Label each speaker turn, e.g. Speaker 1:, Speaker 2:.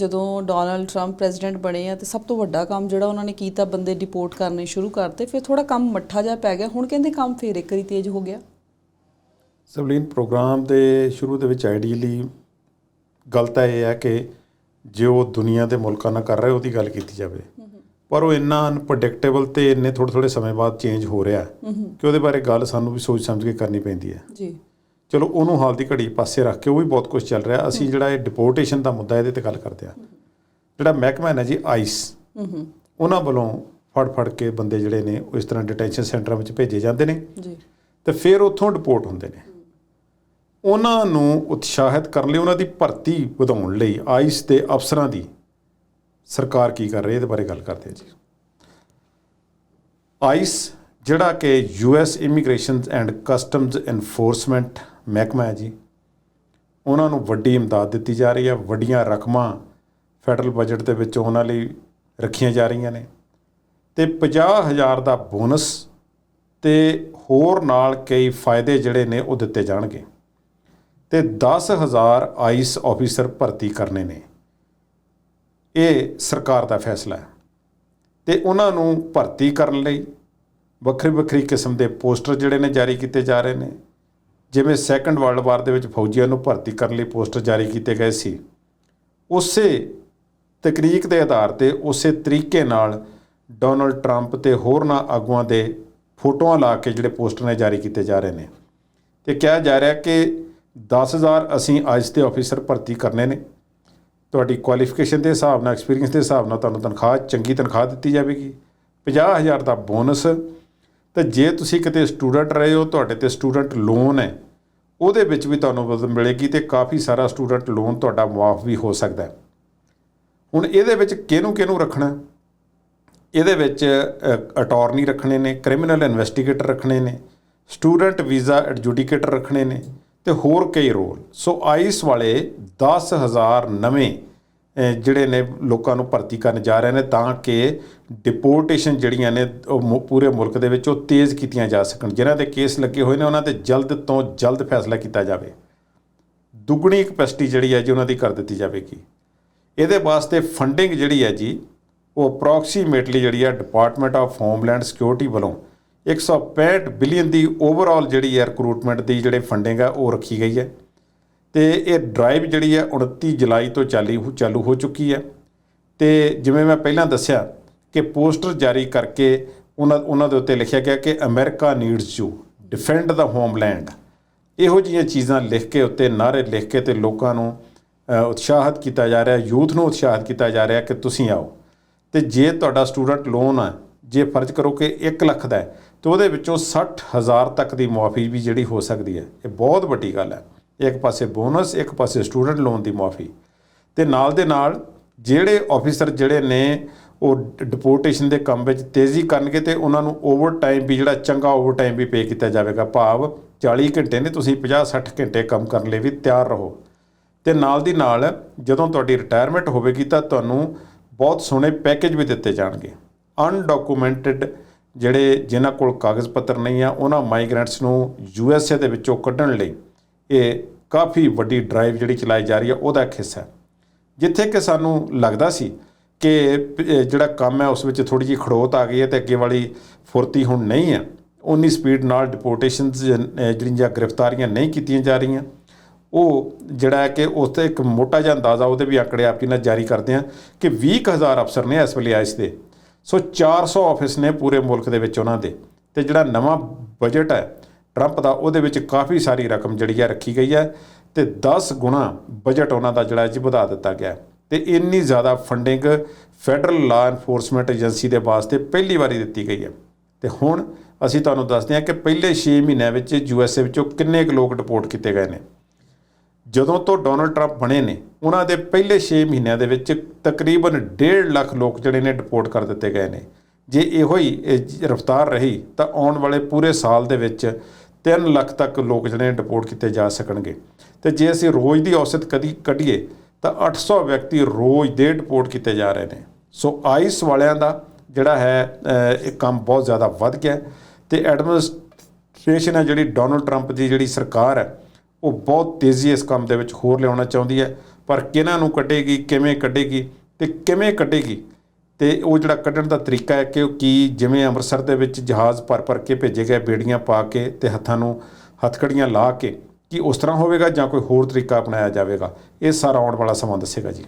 Speaker 1: ਜਦੋਂ Donald Trump president ਬਣੇ ਆ ਤੇ ਸਭ ਤੋਂ ਵੱਡਾ ਕੰਮ ਜਿਹੜਾ ਉਹਨਾਂ ਨੇ ਕੀਤਾ ਬੰਦੇ ਡਿਪੋਰਟ ਕਰਨੇ ਸ਼ੁਰੂ ਕਰਤੇ ਫਿਰ ਥੋੜਾ ਕੰਮ ਮੱਠਾ ਜਿਹਾ ਪੈ ਗਿਆ ਹੁਣ ਕਹਿੰਦੇ ਕੰਮ ਫੇਰ ਇੱਕ ਵਾਰੀ ਤੇਜ਼ ਹੋ ਗਿਆ।
Speaker 2: ਸਵਲੀਨ ਪ੍ਰੋਗਰਾਮ ਦੇ ਸ਼ੁਰੂ ਦੇ ਵਿੱਚ ਆਈਡੀਅਲੀ ਗੱਲ ਤਾਂ ਇਹ ਹੈ ਕਿ ਜੋ ਦੁਨੀਆ ਦੇ ਮੁਲਕਾਂ ਨਾਲ ਕਰ ਰਹੇ ਉਹਦੀ ਗੱਲ ਕੀਤੀ ਜਾਵੇ। ਪਰ ਉਹ ਇੰਨਾ ਅਨਪ੍ਰੈਡਿਕਟੇਬਲ ਤੇ ਇੰਨੇ ਥੋੜੇ ਥੋੜੇ ਸਮੇਂ ਬਾਅਦ ਚੇਂਜ ਹੋ ਰਿਹਾ ਕਿ ਉਹਦੇ ਬਾਰੇ ਗੱਲ ਸਾਨੂੰ ਵੀ ਸੋਚ ਸਮਝ ਕੇ ਕਰਨੀ ਪੈਂਦੀ ਹੈ।
Speaker 1: ਜੀ।
Speaker 2: ਚਲੋ ਉਹਨੂੰ ਹਾਲ ਦੀ ਘੜੀ ਪਾਸੇ ਰੱਖ ਕੇ ਉਹ ਵੀ ਬਹੁਤ ਕੁਝ ਚੱਲ ਰਿਹਾ। ਅਸੀਂ ਜਿਹੜਾ ਇਹ ਡਿਪੋਰਟੇਸ਼ਨ ਦਾ ਮੁੱਦਾ ਇਹਦੇ ਤੇ ਗੱਲ ਕਰਦੇ ਆ ਜਿਹੜਾ ਮਹਿਕਮਾ ਹੈ ਨਾ ਜੀ ਆਈਸ ਉਹਨਾਂ ਵੱਲੋਂ ਫੜ ਫੜ ਕੇ ਬੰਦੇ ਜਿਹੜੇ ਨੇ ਉਹ ਇਸ ਤਰ੍ਹਾਂ ਡਿਟੈਂਸ਼ਨ ਸੈਂਟਰਾਂ ਵਿੱਚ ਭੇਜੇ ਜਾਂਦੇ ਨੇ।
Speaker 1: ਜੀ।
Speaker 2: ਤੇ ਫਿਰ ਉੱਥੋਂ ਡਿਪੋਰਟ ਹੁੰਦੇ ਨੇ। ਉਹਨਾਂ ਨੂੰ ਉਤਸ਼ਾਹਿਤ ਕਰਨ ਲਈ ਉਹਨਾਂ ਦੀ ਭਰਤੀ ਵਧਾਉਣ ਲਈ ਆਈਸ ਦੇ ਅਫਸਰਾਂ ਦੀ ਸਰਕਾਰ ਕੀ ਕਰ ਰਹੀ ਹੈ ਇਹਦੇ ਬਾਰੇ ਗੱਲ ਕਰਦੇ ਹਾਂ ਜੀ। ਆਈਸ ਜਿਹੜਾ ਕਿ US immigration and customs enforcement ਮਹਿਕਮਾ ਹੈ ਜੀ। ਉਹਨਾਂ ਨੂੰ ਵੱਡੀ ਇਮਦਾਦ ਦਿੱਤੀ ਜਾ ਰਹੀ ਹੈ। ਵੱਡੀਆਂ ਰਕਮਾਂ ਫੈਡਰਲ ਬਜਟ ਦੇ ਵਿੱਚ ਉਹਨਾਂ ਲਈ ਰੱਖੀਆਂ ਜਾ ਰਹੀਆਂ ਨੇ। ਤੇ 50000 ਦਾ ਬੋਨਸ ਤੇ ਹੋਰ ਨਾਲ ਕਈ ਫਾਇਦੇ ਜਿਹੜੇ ਨੇ ਉਹ ਦਿੱਤੇ ਜਾਣਗੇ। ਤੇ 10000 ਆਈਸ ਆਫੀਸਰ ਭਰਤੀ ਕਰਨੇ ਨੇ। ਇਹ ਸਰਕਾਰ ਦਾ ਫੈਸਲਾ ਹੈ। ਤੇ ਉਹਨਾਂ ਨੂੰ ਭਰਤੀ ਕਰਨ ਲਈ ਵੱਖਰੀ ਵੱਖਰੀ ਕਿਸਮ ਦੇ ਪੋਸਟਰ ਜਿਹੜੇ ਨੇ ਜਾਰੀ ਕੀਤੇ ਜਾ ਰਹੇ ਨੇ। ਜਿਵੇਂ ਸੈਕੰਡ ਵਰਲਡ ਵਾਰ ਦੇ ਵਿੱਚ ਫੌਜੀਆਂ ਨੂੰ ਭਰਤੀ ਕਰਨ ਲਈ ਪੋਸਟਰ ਜਾਰੀ ਕੀਤੇ ਗਏ ਸੀ। ਉਸੇ ਤਕਨੀਕ ਦੇ ਆਧਾਰ ਤੇ ਉਸੇ ਤਰੀਕੇ ਨਾਲ ਡੋਨਲਡ ਟਰੰਪ ਤੇ ਹੋਰਨਾਂ ਆਗੂਆਂ ਦੇ ਫੋਟੋਆਂ ਲਾ ਕੇ ਜਿਹੜੇ ਪੋਸਟਰ ਨੇ ਜਾਰੀ ਕੀਤੇ ਜਾ ਰਹੇ ਨੇ। ਤੇ ਕਿਹਾ ਜਾ ਰਿਹਾ ਕਿ 10000 ਅਸੀਂ ਅੱਜ ਦੇ ਆਫੀਸਰ ਭਰਤੀ ਕਰਨੇ ਨੇ। ਤੁਹਾਡੀ ਕੁਆਲੀਫਿਕੇਸ਼ਨ ਦੇ ਹਿਸਾਬ ਨਾਲ ਐਕਸਪੀਰੀਅੰਸ ਦੇ ਹਿਸਾਬ ਨਾਲ ਤੁਹਾਨੂੰ ਤਨਖਾਹ, ਚੰਗੀ ਤਨਖਾਹ ਦਿੱਤੀ ਜਾਵੇਗੀ। 50000 ਦਾ ਬੋਨਸ ਤੇ ਜੇ ਤੁਸੀਂ ਕਿਤੇ ਸਟੂਡੈਂਟ ਰਹੇ ਹੋ, ਤੁਹਾਡੇ ਤੇ ਸਟੂਡੈਂਟ ਲੋਨ ਹੈ, ਉਹਦੇ ਵਿੱਚ ਵੀ ਤੁਹਾਨੂੰ ਮਦਦ ਮਿਲੇਗੀ ਤੇ ਕਾਫੀ ਸਾਰਾ ਸਟੂਡੈਂਟ ਲੋਨ ਤੁਹਾਡਾ ਮਾਫ ਵੀ ਹੋ ਸਕਦਾ ਹੈ। ਹੁਣ ਇਹਦੇ ਵਿੱਚ ਕਿਹਨੂੰ ਕਿਹਨੂੰ ਰੱਖਣਾ ਇਹਦੇ ਵਿੱਚ ਅਟਾਰਨੀ ਰੱਖਣੇ ਨੇ ਕ੍ਰਿਮੀਨਲ ਇਨਵੈਸਟੀਗੇਟਰ ਰੱਖਣੇ ਨੇ, ਸਟੂਡੈਂਟ ਵੀਜ਼ਾ ਐਡਜੂਡੀਕੇਟਰ ਰੱਖਣੇ ਨੇ ਤੇ ਹੋਰ ਕਈ ਰੋਲ ਸੋ ਆਈਸ ਵਾਲੇ 10000 ਨਵੇਂ ਜਿਹੜੇ ਨੇ ਲੋਕਾਂ ਨੂੰ ਭਰਤੀ ਕਰਨ ਜਾ ਰਹੇ ਨੇ ਤਾਂ ਕਿ ਡਿਪੋਰਟੇਸ਼ਨ ਜਿਹੜੀਆਂ ਨੇ ਉਹ ਮੁ- ਪੂਰੇ ਮੁਲਕ ਦੇ ਵਿੱਚ ਉਹ ਤੇਜ਼ ਕੀਤੀਆਂ ਜਾ ਸਕਣ। ਜਿਨ੍ਹਾਂ ਦੇ ਕੇਸ ਲੱਗੇ ਹੋਏ ਨੇ, ਉਹਨਾਂ ਤੇ ਜਲਦ ਤੋਂ ਜਲਦ ਫੈਸਲਾ ਕੀਤਾ ਜਾਵੇ। ਦੁੱਗਣੀ ਕਪੈਸਿਟੀ ਜਿਹੜੀ ਹੈ ਜੀ, ਉਹਨਾਂ ਦੀ ਕਰ ਦਿੱਤੀ ਜਾਵੇਗੀ। ਇਹਦੇ ਵਾਸਤੇ ਫੰਡਿੰਗ ਜਿਹੜੀ ਹੈ ਜੀ, ਉਹ ਅਪਰੋਕਸੀਮੇਟਲੀ ਜਿਹੜੀ ਹੈ ਡਿਪਾਰਟਮੈਂਟ ਆਫ ਹੋਮਲੈਂਡ ਸਿਕਿਉਰਿਟੀ ਵੱਲੋਂ 165 ਬਿਲੀਅਨ ਦੀ ਓਵਰਆਲ ਜਿਹੜੀ ਹੈ ਰਿਕਰੂਟਮੈਂਟ ਦੀ ਜਿਹੜੇ ਫੰਡਿੰਗ ਹੈ, ਉਹ ਰੱਖੀ ਗਈ ਹੈ। ਤੇ ਇਹ ਡਰਾਈਵ ਜਿਹੜੀ ਹੈ 29 ਜੁਲਾਈ ਤੋਂ ਚਾਲੀ ਚਾਲੂ ਹੋ ਚੁੱਕੀ ਹੈ। ਤੇ ਜਿਵੇਂ ਮੈਂ ਪਹਿਲਾਂ ਦੱਸਿਆ ਕਿ ਪੋਸਟਰ ਜਾਰੀ ਕਰਕੇ ਉਹਨਾਂ ਉਹਨਾਂ ਦੇ ਉੱਤੇ ਲਿਖਿਆ ਗਿਆ ਕਿ America needs you defend the homeland ਇਹੋ ਜਿਹੀਆਂ ਚੀਜ਼ਾਂ ਲਿਖ ਕੇ ਉੱਤੇ ਨਾਰੇ ਲਿਖ ਕੇ ਤੇ ਲੋਕਾਂ ਨੂੰ ਅ, ਉਤਸ਼ਾਹਿਤ ਕੀਤਾ ਜਾ ਰਿਹਾ ਯੂਥ ਨੂੰ ਉਤਸ਼ਾਹਿਤ ਕੀਤਾ ਜਾ ਰਿਹਾ ਕਿ ਤੁਸੀਂ ਆਓ। ਤੇ ਜੇ ਤੁਹਾਡਾ ਸਟੂਡੈਂਟ ਲੋਨ ਹੈ ਜੇ ਫਰਜ਼ ਕਰੋ ਕਿ 1 ਲੱਖ ਦਾ ਹੈ ਤੇ ਉਹਦੇ ਵਿੱਚੋਂ 60000 ਤੱਕ ਦੀ ਮੁਆਫੀ ਵੀ ਜਿਹੜੀ ਹੋ ਸਕਦੀ ਹੈ। ਇਹ ਬਹੁਤ ਵੱਡੀ ਗੱਲ ਹੈ। ਇੱਕ ਪਾਸੇ ਬੋਨਸ, ਇੱਕ ਪਾਸੇ ਸਟੂਡੈਂਟ ਲੋਨ ਦੀ ਮੁਆਫੀ। ਤੇ ਨਾਲ ਦੇ ਨਾਲ ਜਿਹੜੇ ਆਫੀਸਰ ਜਿਹੜੇ ਨੇ ਉਹ ਡਿਪੋਰਟੇਸ਼ਨ ਦੇ ਕੰਮ ਵਿੱਚ ਤੇਜ਼ੀ ਕਰਨਗੇ ਤੇ ਉਹਨਾਂ ਨੂੰ ਓਵਰ ਟਾਈਮ ਵੀ ਜਿਹੜਾ ਚੰਗਾ ਓਵਰ ਟਾਈਮ ਵੀ ਪੇ ਕੀਤਾ ਜਾਵੇਗਾ। ਭਾਵ 40 ਘੰਟੇ ਨੇ, ਤੁਸੀਂ 50 60 ਘੰਟੇ ਕੰਮ ਕਰਨ ਲਈ ਵੀ ਤਿਆਰ ਰਹੋ। ਤੇ ਨਾਲ ਦੀ ਨਾਲ ਜਦੋਂ ਤੁਹਾਡੀ ਰਿਟਾਇਰਮੈਂਟ ਹੋਵੇਗੀ ਤਾਂ ਤੁਹਾਨੂੰ ਬਹੁਤ ਸੋਹਣੇ ਪੈਕੇਜ ਵੀ ਦਿੱਤੇ ਜਾਣਗੇ। ਅਨਡਾਕੂਮੈਂਟਡ ਜਿਹੜੇ ਜਿਨ੍ਹਾਂ ਕੋਲ ਕਾਗਜ਼ ਪੱਤਰ ਨਹੀਂ ਆ, ਉਹਨਾਂ ਮਾਈਗ੍ਰੈਂਟਸ ਨੂੰ ਯੂ ਐਸ ਏ ਦੇ ਵਿੱਚੋਂ ਕੱਢਣ ਲਈ ਇਹ ਕਾਫੀ ਵੱਡੀ ਡਰਾਈਵ ਜਿਹੜੀ ਚਲਾਈ ਜਾ ਰਹੀ ਹੈ, ਉਹਦਾ ਇੱਕ ਹਿੱਸਾ ਹੈ। ਜਿੱਥੇ ਕਿ ਸਾਨੂੰ ਲੱਗਦਾ ਸੀ ਕਿ ਜਿਹੜਾ ਕੰਮ ਹੈ, ਉਸ ਵਿੱਚ ਥੋੜੀ ਜਿਹੀ ਖੜੋਤ ਆ ਗਈ ਹੈ ਤੇ ਅੱਗੇ ਵਾਲੀ ਫੁਰਤੀ ਹੁਣ ਨਹੀਂ ਹੈ। ਉਨੀ ਸਪੀਡ ਨਾਲ ਡਿਪੋਰਟੇਸ਼ਨਸ ਜਿਹੜੀਆਂ ਗ੍ਰਿਫਤਾਰੀਆਂ ਨਹੀਂ ਕੀਤੀਆਂ ਜਾ ਰਹੀਆਂ। ਉਹ ਜਿਹੜਾ ਹੈ ਕਿ ਉਸ ਤੇ ਇੱਕ ਮੋਟਾ ਜਿਹਾ ਅੰਦਾਜ਼ਾ ਉਹਦੇ ਵੀ ਆંકੜੇ ਆਪ ਜੀ ਨਾਲ ਜਾਰੀ ਕਰਦੇ ਆ ਕਿ 20000 ਅਫਸਰ ਨੇ ਇਸ ਵੇਲੇ ਆਈਸ ਦੇ। ਸੋ 400 ਆਫਿਸ ਨੇ ਪੂਰੇ ਮੁਲਕ ਦੇ ਵਿੱਚ ਉਹਨਾਂ ਦੇ। ਤੇ ਜਿਹੜਾ ਨਵਾਂ ਬਜਟ ਹੈ ਟਰੰਪ ਦਾ, ਉਹਦੇ ਵਿੱਚ ਕਾਫੀ ਸਾਰੀ ਰਕਮ ਜਿਹੜੀ ਹੈ ਰੱਖੀ ਗਈ ਹੈ ਤੇ 10 ਗੁਣਾ ਬਜਟ ਉਹਨਾਂ ਦਾ ਜਿਹੜਾ ਜੀ ਵਧਾ ਦਿੱਤਾ ਗਿਆ ਹੈ। ਤੇ ਇੰਨੀ ਜ਼ਿਆਦਾ funding federal law enforcement agency ਦੇ ਵਾਸਤੇ ਪਹਿਲੀ ਵਾਰੀ ਦਿੱਤੀ ਗਈ ਹੈ। ਤੇ ਹੁਣ ਅਸੀਂ ਤੁਹਾਨੂੰ ਦੱਸਦੇ ਹਾਂ ਕਿ ਪਹਿਲੇ 6 ਮਹੀਨਿਆਂ ਵਿੱਚ ਯੂ ਐੱਸ ਏ ਵਿੱਚੋਂ ਕਿੰਨੇ ਕੁ ਲੋਕ ਡਿਪੋਰਟ ਕੀਤੇ ਗਏ ਨੇ। ਜਦੋਂ ਤੋਂ ਡੋਨਲਡ ਟਰੰਪ ਬਣੇ ਨੇ, ਉਹਨਾਂ ਦੇ ਪਹਿਲੇ 6 ਮਹੀਨਿਆਂ ਦੇ ਵਿੱਚ ਤਕਰੀਬਨ 1.5 ਲੱਖ ਲੋਕ ਜਿਹੜੇ ਨੇ ਡਿਪੋਰਟ ਕਰ ਦਿੱਤੇ ਗਏ ਨੇ। ਜੇ ਇਹੋ ਹੀ ਰਫ਼ਤਾਰ ਰਹੀ, ਤਾਂ ਆਉਣ ਵਾਲੇ ਪੂਰੇ ਸਾਲ ਦੇ ਵਿੱਚ 3 ਲੱਖ ਤੱਕ ਲੋਕ ਜਿਹੜੇ ਡਿਪੋਰਟ ਕੀਤੇ ਜਾ ਸਕਣਗੇ। ਤੇ ਜੇ ਅਸੀਂ ਰੋਜ਼ ਦੀ ਔਸਤ ਕਦੀ ਕੱਢੀਏ, ਤਾਂ 800 ਵਿਅਕਤੀ ਰੋਜ਼ ਦੇ ਡਿਪੋਰਟ ਕੀਤੇ ਜਾ ਰਹੇ ਨੇ। ਸੋ ਆਈਸ ਵਾਲਿਆਂ ਦਾ ਜਿਹੜਾ ਹੈ ਇਹ ਕੰਮ ਬਹੁਤ ਜ਼ਿਆਦਾ ਵੱਧ ਗਿਆ ਹੈ ਤੇ ਐਡਮਿਨਿਸਟ੍ਰੇਸ਼ਨ ਹੈ ਜਿਹੜੀ ਡੋਨਲਡ ਟਰੰਪ ਦੀ ਜਿਹੜੀ ਸਰਕਾਰ ਹੈ, ਉਹ ਬਹੁਤ ਤੇਜ਼ੀ ਇਸ ਕੰਮ ਦੇ ਵਿੱਚ ਹੋਰ ਲਿਆਉਣਾ ਚਾਹੁੰਦੀ ਹੈ। ਪਰ ਕਿਹਨਾਂ ਨੂੰ ਕੱਢੇਗੀ, ਕਿਵੇਂ ਕੱਢੇਗੀ ਤੇ ਕਿਵੇਂ ਕੱਢੇਗੀ ਤੇ ਉਹ ਜਿਹੜਾ ਕੱਢਣ ਦਾ ਤਰੀਕਾ ਹੈ ਕਿ ਉਹ ਕੀ, ਜਿਵੇਂ ਅੰਮ੍ਰਿਤਸਰ ਦੇ ਵਿੱਚ ਜਹਾਜ਼ ਭਰ ਭਰ ਕੇ ਭੇਜੇ ਗਏ ਬੇੜੀਆਂ ਪਾ ਕੇ ਤੇ ਹੱਥਾਂ ਨੂੰ ਹੱਥਕੜੀਆਂ ਲਾ ਕੇ, ਕੀ ਉਸ ਤਰ੍ਹਾਂ ਹੋਵੇਗਾ ਜਾਂ ਕੋਈ ਹੋਰ ਤਰੀਕਾ ਅਪਣਾਇਆ ਜਾਵੇਗਾ? ਇਹ ਸਾਰਾ ਆਉਣ ਵਾਲਾ ਸਮਾਂ ਦੱਸੇਗਾ ਜੀ।